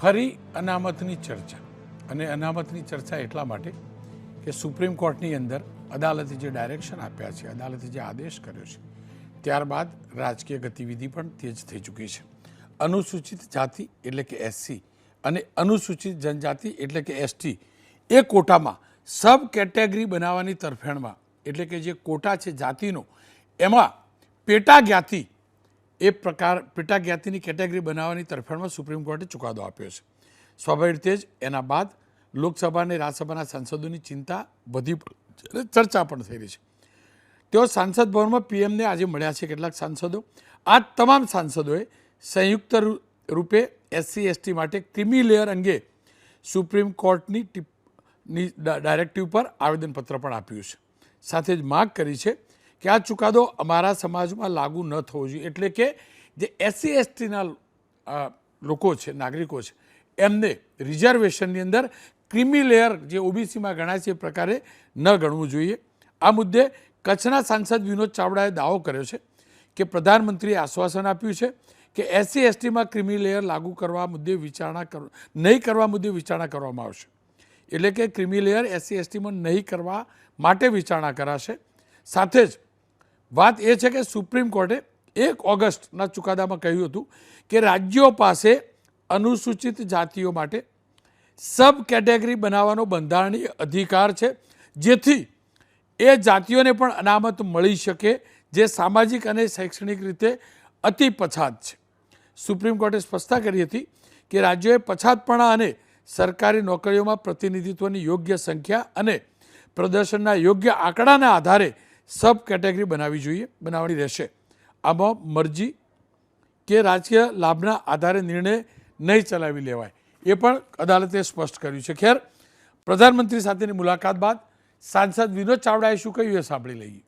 ફરી અનામતની ચર્ચા. અને અનામતની ચર્ચા એટલા માટે કે સુપ્રીમ કોર્ટની અંદર અદાલતે જે ડાયરેક્શન આપ્યા છે, અદાલતે જે આદેશ કર્યો છે, ત્યારબાદ રાજકીય ગતિવિધિ પણ તેજ થઈ ચૂકી છે. અનુસૂચિત જાતિ એટલે કે એસસી અને અનુસૂચિત જનજાતિ એટલે કે એસટી એ કોટામાં સબ કેટેગરી બનાવવાની તરફેણમાં, એટલે કે જે કોટા છે જાતિનો, એમાં પેટા જ્ઞાતિ એ પ્રકાર પેટા જ્ઞાતિની કેટેગરી બનાવવાની તરફેણમાં સુપ્રીમ કોર્ટે ચુકાદો આપ્યો છે. સ્વાભાવિક રીતે જ એના બાદ લોકસભા અને રાજ્યસભાના સાંસદોની ચિંતા વધી અને ચર્ચા પણ થઈ રહી છે. તેઓ સાંસદ ભવનમાં પીએમને આજે મળ્યા છે કેટલાક સાંસદો. આ તમામ સાંસદોએ સંયુક્ત રૂપે એસસી, એસટી માટે ક્રિમી લેયર અંગે સુપ્રીમ કોર્ટની ટિપ- ડાયરેક્ટિવ પર આવેદનપત્ર પણ આપ્યું છે. સાથે જ માગ કરી છે કે આ ચુકાદો અમારા સમાજમાં લાગુ ન થવો જોઈએ. એટલે કે જે એસસી, એસટીના લોકો છે, નાગરિકો છે, એમને રિઝર્વેશનની અંદર ક્રિમી લેયર જે ઓબીસીમાં ગણાય છે એ પ્રકારે ન ગણવું જોઈએ. આ મુદ્દે કચ્છના સાંસદ વિનોદ ચાવડાએ દાવો કર્યો છે કે પ્રધાનમંત્રીએ આશ્વાસન આપ્યું છે કે એસસી, એસટીમાં ક્રિમી લેયર લાગુ કરવા મુદ્દે વિચારણા કર, નહીં કરવા મુદ્દે વિચારણા કરવામાં આવશે. એટલે કે ક્રિમી લેયર એસસી, એસટીમાં નહીં કરવા માટે વિચારણા કરાશે. સાથે જ વાત એ છે કે સુપ્રીમ કોર્ટે એક ઓગસ્ટના ચુકાદામાં કહ્યું હતું કે રાજ્યો પાસે અનુસૂચિત જાતિઓ માટે સબ કેટેગરી બનાવવાનો બંધારણીય અધિકાર છે, જેથી એ જાતિઓને પણ અનામત મળી શકે, જે સામાજિક અને શૈક્ષણિક રીતે અતિ પછાત છે. સુપ્રીમ કોર્ટે સ્પષ્ટતા કરી હતી કે રાજ્યોએ પછાતપણા અને સરકારી નોકરીઓમાં પ્રતિનિધિત્વની યોગ્ય સંખ્યા અને પ્રદર્શનના યોગ્ય આંકડાના આધારે સબ કેટેગરી બનાવવી જોઈએ, બનાવવાની રહેશે. આમાં મરજી કે રાજકીય લાભના આધારે નિર્ણય નહીં ચલાવી લેવાય. એ પણ અદાલતે સ્પષ્ટ કર્યું છે. ખેર, પ્રધાનમંત્રી સાથેની મુલાકાત બાદ સાંસદ વિનોદ ચાવડાએ શું કહ્યું એ સાંભળી લઈએ.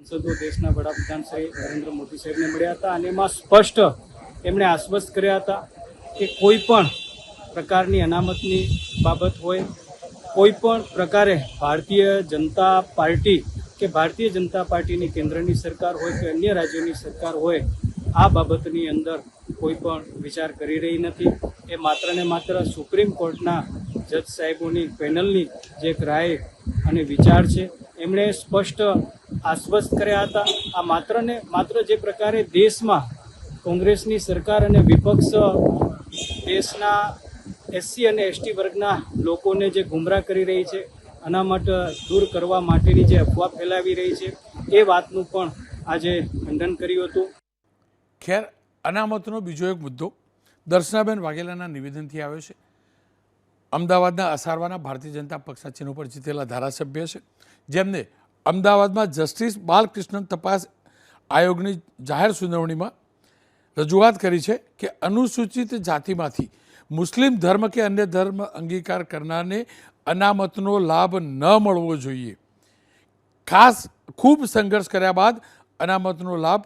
સંસદો દેશના વડાપ્રધાન શ્રી નરેન્દ્ર મોદી સાહેબને મળ્યા હતા અને એમાં સ્પષ્ટ એમણે આશ્વસ્ત કર્યા હતા કે કોઈ પણ પ્રકારની અનામતની બાબત હોય, કોઈ પણ પ્રકારે ભારતીય જનતા પાર્ટી કે ભારતીય જનતા પાર્ટીની કેન્દ્રની સરકાર હોય કે અન્ય રાજ્યોની સરકાર હોય, આ બાબતની અંદર કોઈ પણ વિચાર કરી રહી નથી. એ માત્ર ને માત્ર સુપ્રીમ કોર્ટના જજ સાહેબોની પેનલની જે રાય અને વિચાર છે. એમણે સ્પષ્ટ આશ્વસ્ત કર્યા હતા. આ માત્ર ને માત્ર જે પ્રકારે દેશમાં કોંગ્રેસની સરકાર અને વિપક્ષ દેશના એસસી અને એસટી વર્ગના લોકોને જે ગુમરાહ કરી રહી છે અનામત દૂર કરવા માટેની જે અફવા ફેલાવી રહી છે, એ વાતનું પણ આજે ખંડન કર્યું હતું. ખેર, અનામતનો બીજો એક મુદ્દો દર્શનાબેન વાઘેલાના નિવેદનથી આવ્યો છે. અમદાવાદના અસારવાના ભારતીય જનતા પક્ષના ચિહ્નો પર જીતેલા ધારાસભ્ય છે. જેમને અમદાવાદમાં જસ્ટિસ બાલકૃષ્ણન તપાસ આયોગની જાહેર સુનાવણીમાં રજૂઆત કરી છે કે અનુસૂચિત જાતિમાંથી મુસ્લિમ ધર્મ કે અન્ય ધર્મ અંગીકાર કરનારને અનામતનો લાભ ન મળવો જોઈએ. ખાસ ખૂબ સંઘર્ષ કર્યા બાદ અનામતનો લાભ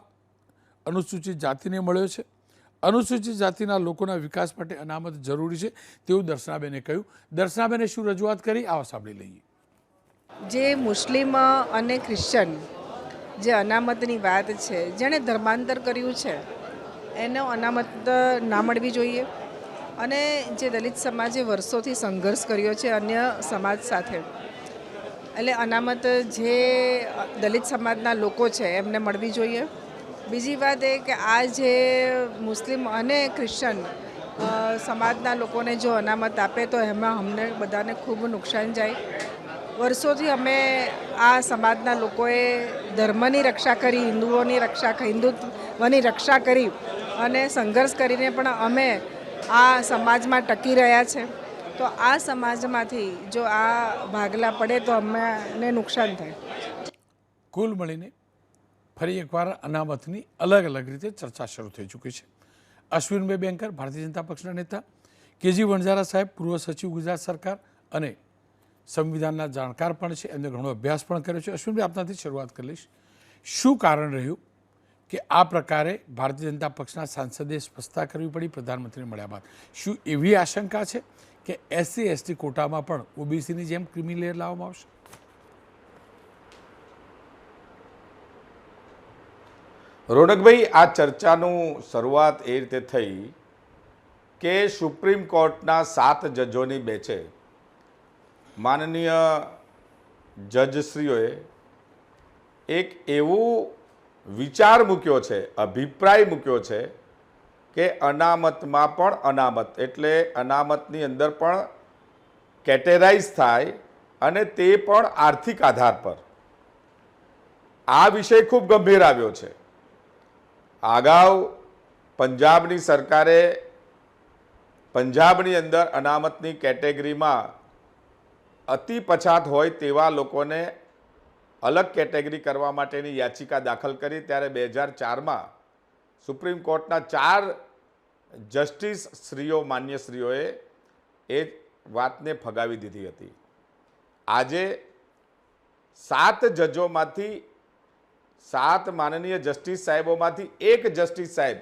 અનુસૂચિત જાતિને મળ્યો છે. અનુસૂચિત જાતિના લોકોના વિકાસ માટે અનામત જરૂરી છે તેવું દર્શનાબેને કહ્યું. દર્શનાબેને શું રજૂઆત કરી? આવા સાંભળી લઈએ. જે મુસ્લિમ અને ક્રિશ્ચન જે અનામતની વાત છે, જેણે ધર્માંતર કર્યું છે, એને અનામત ના મળવી જોઈએ. અને જે દલિત સમાજે વર્ષોથી સંઘર્ષ કર્યો છે અન્ય સમાજ સાથે. એટલે અનામત જે દલિત સમાજના લોકો છે એમને મળવી જોઈએ. બીજી વાત એ કે આ જે મુસ્લિમ અને ક્રિશ્ચન સમાજના લોકોને જો અનામત આપે તો એમાં અમને બધાને ખૂબ નુકસાન જાય. વર્ષોથી અમે આ સમાજના લોકોએ ધર્મની રક્ષા કરી, હિન્દુઓની રક્ષા, હિન્દુત્વની રક્ષા કરી અને સંઘર્ષ કરીને પણ અમે આ સમાજમાં ટકી રહ્યા છે. તો આ સમાજમાંથી જો આ ભાગલા પડે તો અમને નુકસાન થાય. કુલ મળીને ફરી એકવાર અનામતની અલગ અલગ રીતે ચર્ચા શરૂ થઈ ચૂકી છે. અશ્વિનભાઈ બેંકર ભારતીય જનતા પક્ષના નેતા, કેજી વણઝારા સાહેબ, પૂર્વ સચિવ ગુજરાત સરકાર અને સંવિધાનના જાણકાર પણ છે. એમને ઘણો અભ્યાસ પણ કર્યો છે. અશ્વિનભાઈ, આપનાથી શરૂઆત કરી લઈશ. શું કારણ રહ્યું? કે આ પ્રકારે ભારતીય જનતા પક્ષના સાંસદે સ્પષ્ટતા કરવી પડી, પ્રધાનમંત્રીને મળ્યા બાદ. શું એવી આશંકા છે કે એસસી, એસટી કોટામાં પણ ઓબીસીની જેમ ક્રિમી લેયર લાવવામાં આવશે? રોનકભાઈ, આ ચર્ચાનું શરૂઆત એ રીતે થઈ કે સુપ્રીમ કોર્ટના સાત જજોની બેચે માનનીય જજશ્રીઓએ એક એવું વિચાર મૂક્યો છે, અભિપ્રાય મૂક્યો છે કે અનામતમાં પણ અનામત. એટલે અનામતની અંદર પણ કેટેરાઇઝ થાય અને તે પણ આર્થિક આધાર પર. આ વિષય ખૂબ ગંભીર આવ્યો છે. અગાઉ પંજાબની સરકારે પંજાબની અંદર અનામતની કેટેગરીમાં અતિ પછાત હોય તેવા લોકોને અલગ કેટેગરી કરવા માટેની યાચિકા દાખલ કરી ત્યારે બે હજાર ચારમાં સુપ્રીમ કોર્ટના ચાર જસ્ટિસ શ્રીઓ માન્ય શ્રીઓએ એ વાતને ફગાવી દીધી હતી. આજે સાત જજોમાંથી સાત માનનીય જસ્ટિસ સાહેબોમાંથી એક જસ્ટિસ સાહેબ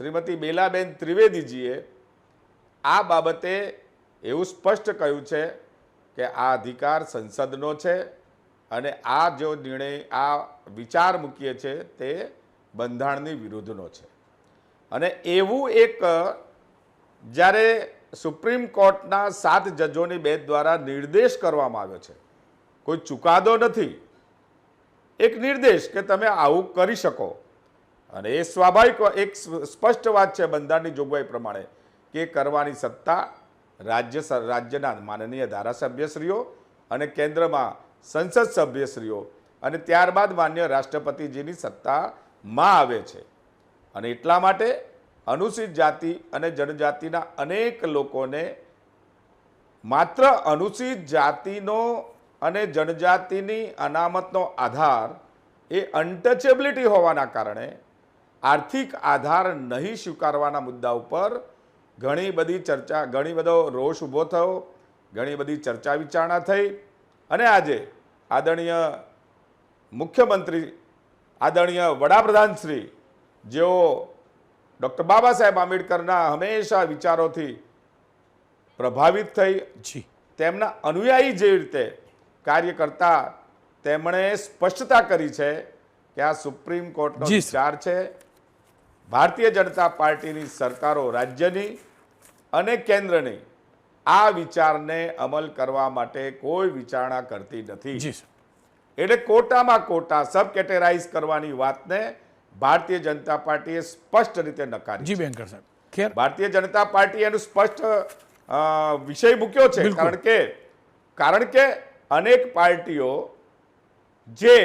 શ્રીમતી બેલાબેન ત્રિવેદીજીએ આ બાબતે એવું સ્પષ્ટ કહ્યું છે કે આ અધિકાર સંસદનો છે અને આ જો નિર્ણય, આ વિચાર મૂકીએ છે, તે બંધારણની વિરુદ્ધનો છે. અને એવું એક, જ્યારે સુપ્રીમ કોર્ટના સાત જજોની બેચ દ્વારા નિર્દેશ કરવામાં આવ્યો છે, કોઈ ચુકાદો નથી. એક નિર્દેશ કે તમે આવું કરી શકો. અને એ સ્વાભાવિક, એક સ્પષ્ટ વાત છે બંધારણની જોગવાઈ પ્રમાણે, કે કરવાની સત્તા રાજ્ય રાજ્યના માનનીય ધારાસભ્યશ્રીઓ અને કેન્દ્રમાં સંસદ સભ્યશ્રીઓ અને ત્યારબાદ માન્ય રાષ્ટ્રપતિજીની સત્તામાં આવે છે. અને એટલા માટે અનુસૂચિત જાતિ અને જનજાતિના અનેક લોકોને માત્ર અનુસૂચિત જાતિનો અને જનજાતિની અનામતનો આધાર એ અનટચેબિલિટી હોવાના કારણે આર્થિક આધાર નહીં સ્વીકારવાના મુદ્દા ઉપર ઘણી બધી ચર્ચા, ઘણી બધો રોષ ઊભો થયો, ઘણી બધી ચર્ચા વિચારણા થઈ. અને આજે આદરણીય મુખ્યમંત્રી આદરણીય વડાપ્રધાન શ્રી જેઓ ડૉક્ટર બાબા સાહેબ આંબેડકરના હંમેશા વિચારોથી પ્રભાવિત થઈ તેમના અનુયાયી જેવી રીતે કાર્ય કરતા તેમણે સ્પષ્ટતા કરી છે કે આ સુપ્રીમ કોર્ટનો વિચાર છે ભારતીય જનતા પાર્ટીની સરકારો રાજ્યની અને કેન્દ્રની આ વિચારને અમલ કરવા માટે કોઈ વિચારણા કરતી નથી. એટલે કોટામાં કોટા સબ કેટેગરાઇઝ કરવાની વાતને ભારતીય જનતા પાર્ટીએ સ્પષ્ટ રીતે નકારી જી બેંકર સાહેબ. ભારતીય જનતા પાર્ટી એનું સ્પષ્ટ વિષય મૂક્યો છે. કારણ કે કારણ કે અનેક પાર્ટીઓ જે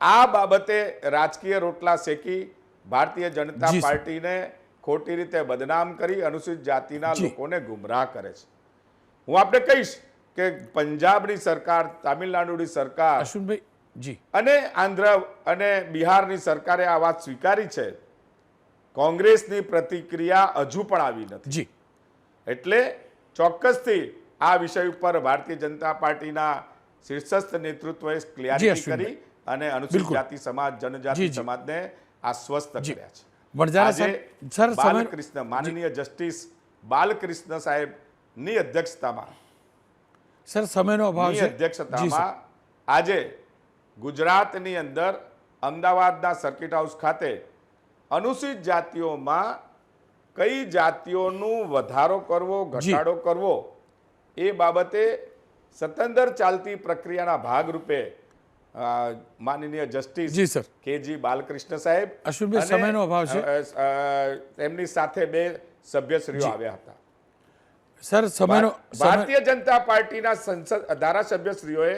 આ બાબતે રાજકીય રોટલા શેકી ભારતીય જનતા પાર્ટીને ખોટી રીતે બદનામ કરી અનુસૂચિત જાતિના લોકોને ગુમરાહ કરે છે. હું આપણે કહીશ કે પંજાબની સરકાર તામિલનાડુની સરકાર અશ્વિનભાઈ જી. અને આંધ્ર અને બિહારની સરકારે આ વાત સ્વીકારી છે. કોંગ્રેસની પ્રતિક્રિયા હજુ પણ આવી નથી. જી. એટલે ચોક્કસથી આ વિષય ઉપર ભારતીય જનતા પાર્ટીના શીર્ષસ્થ નેતૃત્વએ ક્લિયરિટી કરી અને અનુસૂચિત જાતિ સમાજ જનજાતિ સમાજને આશ્વસ્ત. કર્યા છે. સાહેબ બાલકૃષ્ણ માનનીય જસ્ટિસ બાલકૃષ્ણ સાહેબની અધ્યક્ષતામાં સર સમયનો અભાવ છે. અધ્યક્ષતામાં આજે ગુજરાતની અંદર અમદાવાદના સર્કિટ હાઉસ ખાતે અનુસૂચિત જાતિઓમાં કઈ જાતિઓનું વધારો કરવો ઘટાડો કરવો એ બાબતે સતંદર ચાલતી પ્રક્રિયાના ભાગરૂપે માનનીય justice ji sir. KG Balkrishna સાહેબ અશ્વિનભાઈ, સમયનો અભાવ છે. તેમની સાથે બે સભ્યશ્રીઓ આવ્યા હતા. સર સમયનો ભારતીય જનતા પાર્ટીના સંસદ ધારાસભ્યશ્રીઓએ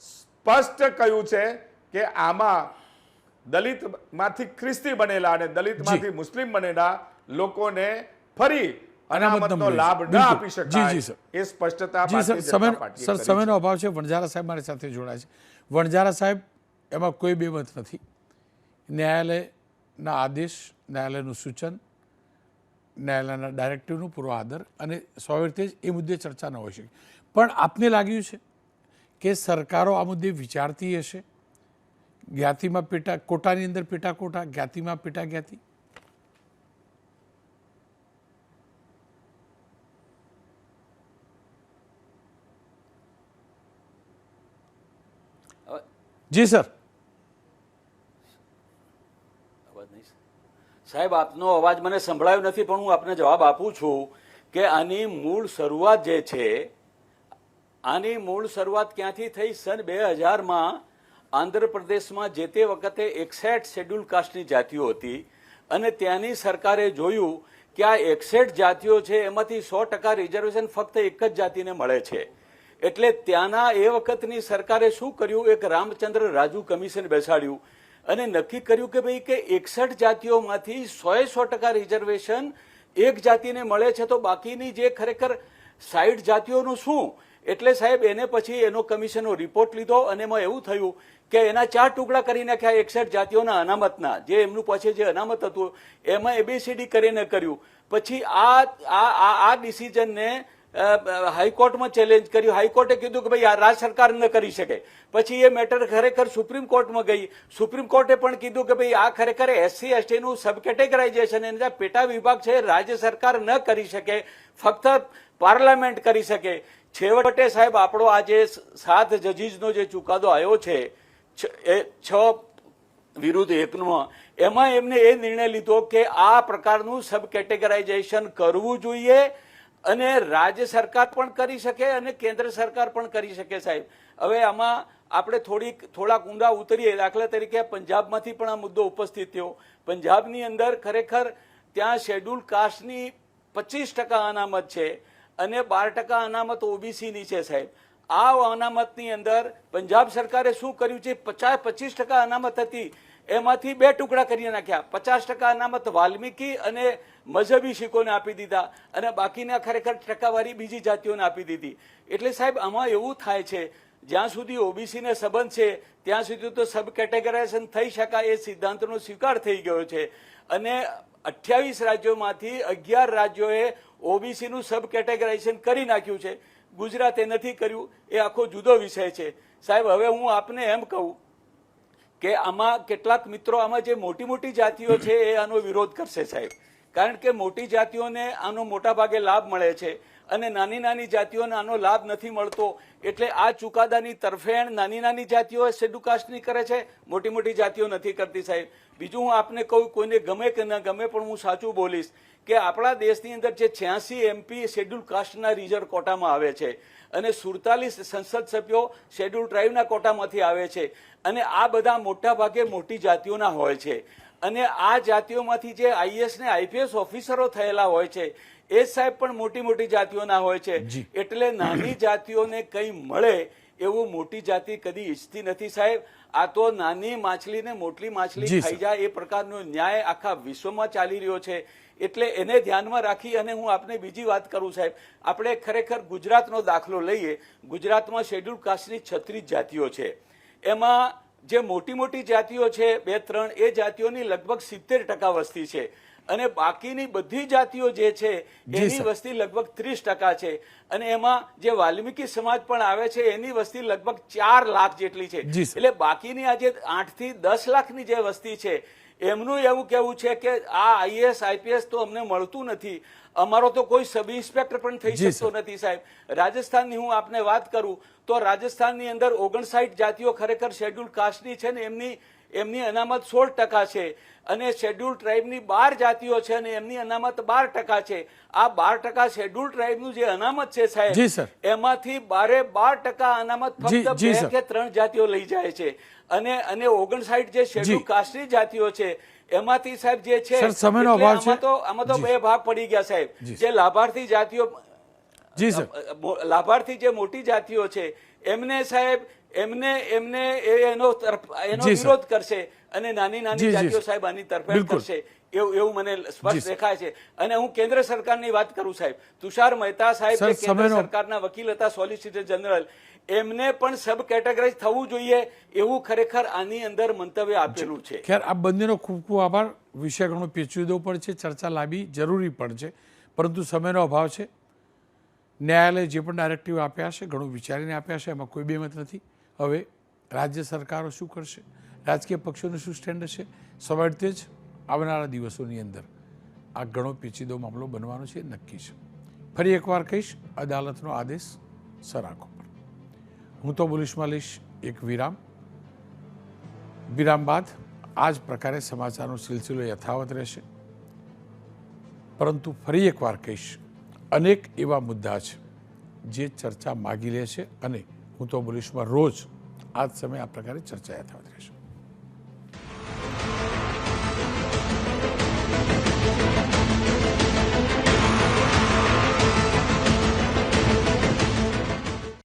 સ્પષ્ટ કહ્યું છે કે આમાં દલિતમાંથી ખ્રિસ્તી બનેલા અને દલિતમાંથી મુસ્લિમ બનેલા લોકોને ફરી અનામતનો લાભ ન આપી શકાય એ સ્પષ્ટતા સર. સમયનો અભાવ છે. વણઝારા સાહેબ મારી સાથે જોડાય છે. વણઝારા સાહેબ એમાં કોઈ બેમત નથી. ન્યાયાલયના આદેશ ન્યાયાલયનું સૂચન ન્યાયાલયના ડાયરેક્ટિવનું પૂરો આદર અને સ્વાભાવિક જ એ મુદ્દે ચર્ચા ન હોઈ શકે. પણ આપને લાગ્યું છે કે સરકારો આ મુદ્દે વિચારતી હશે? જ્ઞાતિમાં પેટા કોટાની અંદર પેટા કોટા જ્ઞાતિમાં પેટા જ્ઞાતિ? જી સર અવાજ નહીં સાહેબ, આપનો અવાજ મને સંભળાયો નથી, પણ હું આપને જવાબ આપું છું કે આની મૂળ શરૂઆત જે છે, આની મૂળ શરૂઆત ક્યાંથી થઈ? સન બે હજારમાં આંધ્રપ્રદેશમાં જે તે વખતે એકસઠ શેડ્યુલ કાસ્ટની જાતિઓ હતી અને ત્યાંની સરકારે જોયું કે આ એકસઠ જાતિઓ છે, એમાંથી સો ટકા રિઝર્વેશન ફક્ત એક જ જાતિને મળે છે. એટલે ત્યાંના એ વખતની સરકારે શું કર્યું? એક રામચંદ્ર રાજુ કમિશન બેસાડ્યું. અને નક્કી કર્યું કે ભાઈ કે એકસઠ જાતિઓમાંથી સો સો ટકા રિઝર્વેશન એક જાતિને મળે છે તો બાકીની જે ખરેખર સાઈઠ જાતિઓનું શું? એટલે સાહેબ એને પછી એનો કમિશનનો રિપોર્ટ લીધો અને એમાં એવું થયું કે એના ચાર ટુકડા કરી નાખ્યા એકસઠ જાતિઓના અનામતના. જે એમનું પછી જે અનામત હતું, એમાં એબીસીડી કરીને કર્યું. પછી આ આ, આ- ડિસિઝનને હાઈકોર્ટમાં ચેલેન્જ કર્યું. હાઈકોર્ટે કીધું કે ભાઈ આ રાજ્ય સરકાર ન કરી શકે. પછી એ મેટર ખરેખર સુપ્રીમ કોર્ટમાં ગઈ. સુપ્રીમ કોર્ટે પણ કીધું કે ભાઈ આ ખરેખર એસસી એસટીનું સબ કેટેગરાઇઝેશન એના પેટા વિભાગ છે રાજ્ય સરકાર ન કરી શકે. ફક્ત પાર્લામેન્ટ કરી શકે. છેવટે સાહેબ, આપણો આ જે સાત જજીસનો જે ચુકાદો આવ્યો છે, છ- એ છ વિરુદ્ધ એકનો, એમાં એમને એ નિર્ણય લીધો કે આ પ્રકારનું સબ કેટેગરાઇઝેશન કરવું જોઈએ. અને રાજ્ય સરકાર પણ કરી શકે અને કેન્દ્ર સરકાર પણ કરી શકે સાહેબ. હવે આમાં આપણે થોડીક થોડાક ઊંડા ઉતરીએ. દાખલા તરીકે પંજાબમાંથી પણ આ મુદ્દો ઉપસ્થિત થયો. પંજાબની અંદર ખરેખર ત્યાં શેડ્યુલ કાસ્ટની પચીસ ટકા અનામત છે અને બાર ટકા અનામત ઓબીસીની છે સાહેબ. આ અનામતની અંદર પંજાબ સરકારે શું કર્યું છે? પચાસ, પચીસ ટકા અનામત હતી. એમાંથી બે ટુકડા કરી નાખ્યા. પચાસ ટકા અનામત વાલ્મીકી અને મઝહબી શીખોને આપી દીધા અને બાકીના ખરેખર ટકાવારી બીજી જાતિઓને આપી દીધી. એટલે સાહેબ, આમાં એવું થાય છે, જ્યાં સુધી ઓબીસીને સંબંધ છે, ત્યાં સુધી તો સબ કેટેગરાઇઝેશન થઈ શકાય એ સિદ્ધાંતનો સ્વીકાર થઈ ગયો છે. અને અઠ્યાવીસ રાજ્યોમાંથી અગિયાર રાજ્યોએ ઓબીસીનું સબ કેટેગરાઇઝેશન કરી નાખ્યું છે. ગુજરાતે નથી કર્યું, એ આખો જુદો વિષય છે. સાહેબ, હવે હું આપને એમ કહું કે આમાં કેટલાક મિત્રો આમાં જે મોટી મોટી જાતિઓ છે એ આનો વિરોધ કરશે સાહેબ. કારણ કે મોટી જાતિઓને આનો મોટા ભાગે લાભ મળે છે. અને નાની નાની જાતિઓને આનો લાભ નથી મળતો. એટલે આ ચુકાદાની તરફેણ નાની નાની જાતિઓ શેડ્યુકાસ્ટની કરે છે, મોટી મોટી જાતિઓ નથી કરતી સાહેબ. બીજું હું આપને કહું, કોઈને ગમે કે ન ગમે, પણ હું સાચું બોલીશ કે આપણા દેશની અંદર જે છ્યાસી એમપી શેડ્યુલ કાસ્ટના રિઝર્વ કોટામાં આવે છે અને સુડતાલીસ સંસદ સભ્યો શેડ્યુલ ટ્રાઇબના કોટામાંથી આવે છે અને આ બધા મોટા ભાગે મોટી જાતિઓના હોય છે. અને આ જાતિઓમાંથી જે આઈએસ ને આઈપીએસ ઓફિસરો થયેલા હોય છે એ સાહેબ પણ મોટી મોટી જાતિઓના હોય છે. એટલે નાની જાતિઓને કંઈ મળે એવું મોટી જાતિ કદી ઈચ્છતી નથી સાહેબ. આ તો નાની માછલીને મોટી માછલી ખાઈ જાય એ પ્રકારનો ન્યાય આખા વિશ્વમાં ચાલી રહ્યો છે. એટલે એને ધ્યાનમાં રાખી અને હું આપને બીજી વાત કરું સાહેબ. આપણે ખરેખર ગુજરાતનો દાખલો લઈએ. ગુજરાતમાં શેડ્યુલ કાસ્ટની છત્રીસ જાતિઓ છે. એમાં જે મોટી મોટી જાતિઓ છે બે ત્રણ એ જાતિઓની લગભગ સિત્તેર ટકા વસ્તી છે. અને બાકીની બધી જાતિઓ જે છે એની વસ્તી લગભગ ત્રીસ ટકા છે. અને એમાં જે વાલ્મીકી સમાજ પણ આવે છે એની વસ્તી લગભગ ચાર લાખ જેટલી છે. એટલે બાકીની આજે આઠથી દસ લાખની જે વસ્તી છે એમનું એવું કેવું છે કે આ આઈએસ આઈપીએસ તો અમને મળતું નથી. અમારો તો કોઈ સબ ઇન્સ્પેક્ટર પણ થઈ શકતો નથી સાહેબ. રાજસ્થાનની હું આપને વાત કરું તો રાજસ્થાનની અંદર ઓગણસાઠ જાતિઓ ખરેખર શેડ્યુલ કાસ્ટની છે ને એમની એમની અનામત સોળ ટકા છે અને શેડ્યુલ ટ્રાઇબની બાર જાતિઓ છે અને એમની અનામત બાર ટકા છે. આ બાર ટકા શેડ્યુલ ટ્રાઇબનું જે અનામત છે સાહેબ એમાંથી બારે બાર ટકા અનામત ફક્ત બે કે ત્રણ જાતિઓ લઈ જાય છે. અને અને ઓગણસાઠ જે શેડ્યુલ. કાસ્ટની જાતિઓ છે એમાંથી સાહેબ જે છે સમયનો અભાવ છે. તો આમાં તો બે ભાગ પડી ગયા સાહેબ. જે લાભાર્થી જાતિઓ જી સર. લાભાર્થી જે મોટી જાતિઓ છે એમને સાહેબ એમને એમને એ એનો એનો વિરોધ કરશે અને નાની નાની જાતિઓ સાહેબ આની તરફેણ કરશે. એવું એવું મને સ્પષ્ટ દેખાય છે. અને હું કેન્દ્ર સરકારની વાત કરું સાહેબ. તુષાર મહેતા સાહેબ કેન્દ્ર સરકારના વકીલ હતા સોલિસિટર જનરલ એમને પણ સબ કેટેગરાઇઝ થવું જોઈએ એવું ખરેખર આની અંદર મંતવ્ય આપેલું છે. ખેર આ બંનેનો ખૂબ ખૂબ આભાર. વિષય ઘણો પેચીદો પણ છે ચર્ચા લાવવી જરૂરી પણ છે. પરંતુ સમયનો અભાવ છે. ન્યાયાલય જે પણ ડાયરેક્ટિવ આપ્યા છે ઘણું વિચારીને આપ્યા છે એમાં કોઈ બેમત નથી. હવે રાજ્ય સરકારો શું કરશે? રાજકીય પક્ષોનું શું સ્ટેન્ડ હશે? સવારતે જ આવનારા દિવસોની અંદર આ ઘણો પેચીદો મામલો બનવાનો છે નક્કી છે. ફરી એકવાર કહીશ, અદાલતનો આદેશ સરાખો હું તો બોલીશ લઈશ, એક વિરામ. વિરામ બાદ આ જ પ્રકારે સમાચારનો સિલસિલો યથાવત રહેશે. પરંતુ ફરી એકવાર કહીશ, અનેક એવા મુદ્દા છે જે ચર્ચા માગી લે છે અને હું તો બોલીશમાં રોજ આ જ સમયે આ પ્રકારે ચર્ચા યથાવત રહેશે